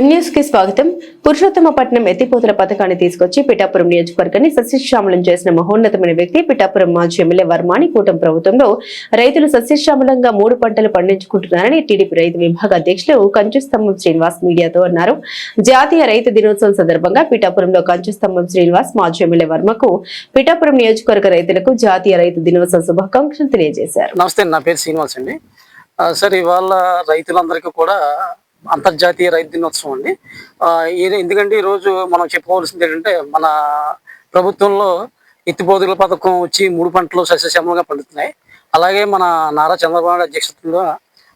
ఎం న్యూస్కి స్వాగతం. పురుషోత్తమపట్నం ఎత్తిపోతుల పథకాన్ని తీసుకొచ్చి పిఠాపురం నియోజకవర్గాన్ని సస్యశ్యామలం చేసిన మహోన్నతమైన వ్యక్తి పిఠాపురం మాజీ ఎమ్మెల్యే వర్మాని కూటం ప్రభుత్వంలో రైతులు సస్యశ్యామలంగా మూడు పంటలు పండించుకుంటున్నారని టీడీపీ రైతు విభాగ అధ్యక్షులు కంచుస్తంభం శ్రీనివాస్ మీడియాతో అన్నారు. జాతీయ రైతు దినోత్సవం సందర్భంగా పిఠాపురంలో కంచుస్తంభం శ్రీనివాస్ మాజీ ఎమ్మెల్యే వర్మకు పిఠాపురం నియోజకవర్గ రైతులకు జాతీయ రైతు దినోత్సవ శుభాకాంక్షలు తెలియజేశారు. నమస్తే నా పేరు శ్రీనివాస్ అండి. సార్ ఇవాళ రైతులందరికీ కూడా అంతర్జాతీయ రైతు దినోత్సవం అండి. ఎందుకంటే ఈరోజు మనం చెప్పుకోవాల్సింది ఏంటంటే మన ప్రభుత్వంలో ఎత్తిపోతుల పథకం వచ్చి మూడు పంటలు సస్యశ్యామలంగా పండుతున్నాయి. అలాగే మన నారా చంద్రబాబు నాయుడు అధ్యక్షతలో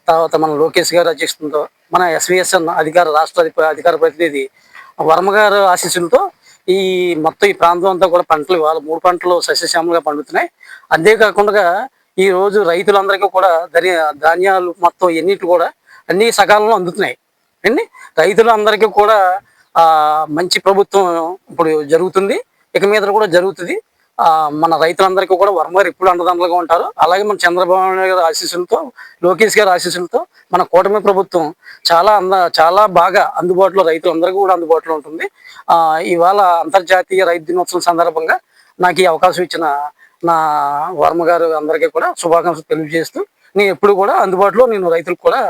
తర్వాత మన లోకేష్ గారి అధ్యక్షతతో మన ఎస్విఎస్ఎన్ అధికార రాష్ట్ర అధికార ప్రతినిధి వర్మ గారు ఆశీస్సులతో ఈ మొత్తం ఈ ప్రాంతం అంతా కూడా పంటలు ఇవాళ మూడు పంటలు సస్యశ్యామలుగా పండుతున్నాయి. అంతేకాకుండా ఈ రోజు రైతులందరికీ కూడా ధని ధాన్యాలు మొత్తం ఎన్నిటి కూడా అన్ని సకాలంలో అందుతున్నాయి. అండి రైతులందరికీ కూడా మంచి ప్రభుత్వం ఇప్పుడు జరుగుతుంది. ఇక మీద కూడా జరుగుతుంది. మన రైతులందరికీ కూడా వర్మ గారు ఎప్పుడు అండదండలుగా ఉంటారు. అలాగే మన చంద్రబాబు నాయుడు గారి ఆశీస్సులతో లోకేష్ గారి ఆశీస్సులతో మన కూటమి ప్రభుత్వం చాలా అంద చాలా బాగా అందుబాటులో రైతులందరికీ కూడా అందుబాటులో ఉంటుంది. ఇవాళ అంతర్జాతీయ రైతు దినోత్సవం సందర్భంగా నాకు ఈ అవకాశం ఇచ్చిన నా వర్మ గారు అందరికీ కూడా శుభాకాంక్షలు తెలియజేస్తూ నేను ఎప్పుడు కూడా అందుబాటులో నేను రైతులకు కూడా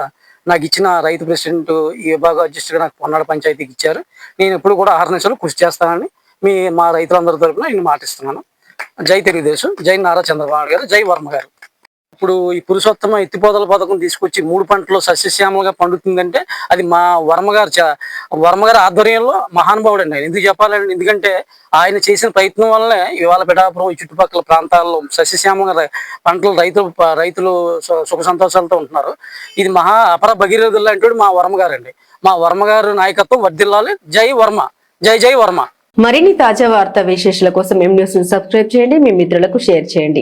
నాకు ఇచ్చిన రైతు ప్రెసిడెంట్ ఈ విభాగ అధ్యక్షుడిగా నాకు పొన్నాడు పంచాయతీకి ఇచ్చారు. నేను ఎప్పుడు కూడా ఆహర్నిశలు కృషి చేస్తానని మీ మా రైతులందరి తరపున నేను మాటిస్తున్నాను. జై తెలుగుదేశం జై నారా చంద్రబాబు గారు జై వర్మ గారు. ఇప్పుడు ఈ పురుషోత్తమ ఎత్తిపోతల పథకం తీసుకొచ్చి మూడు పంటలు సస్యశ్యామలుగా పండుతుందంటే అది మా వర్మ గారు వర్మగారి వర్మ గారి ఆధ్వర్యంలో మహానుభావుడు అండి ఆయన. ఎందుకు చెప్పాలండి ఎందుకంటే ఆయన చేసిన ప్రయత్నం వల్లనే ఇవాళ పిఠాపురం ఈ చుట్టుపక్కల ప్రాంతాల్లో సస్యశ్యామంగా పంటలు రైతులు రైతులు సు- సుఖ సంతోషాలతో ఉంటున్నారు. ఇది మహా అపర భగీరథులు లాంటి మా వర్మ గారు అండి మా వర్మ గారు నాయకత్వం వర్ధిల్లాలి. జై వర్మ. జై జై వర్మ. మరిన్ని తాజా వార్తా విశేషాల కోసం ఎం న్యూస్ సబ్స్క్రైబ్ చేయండి. మీ మిత్రులకు షేర్ చేయండి.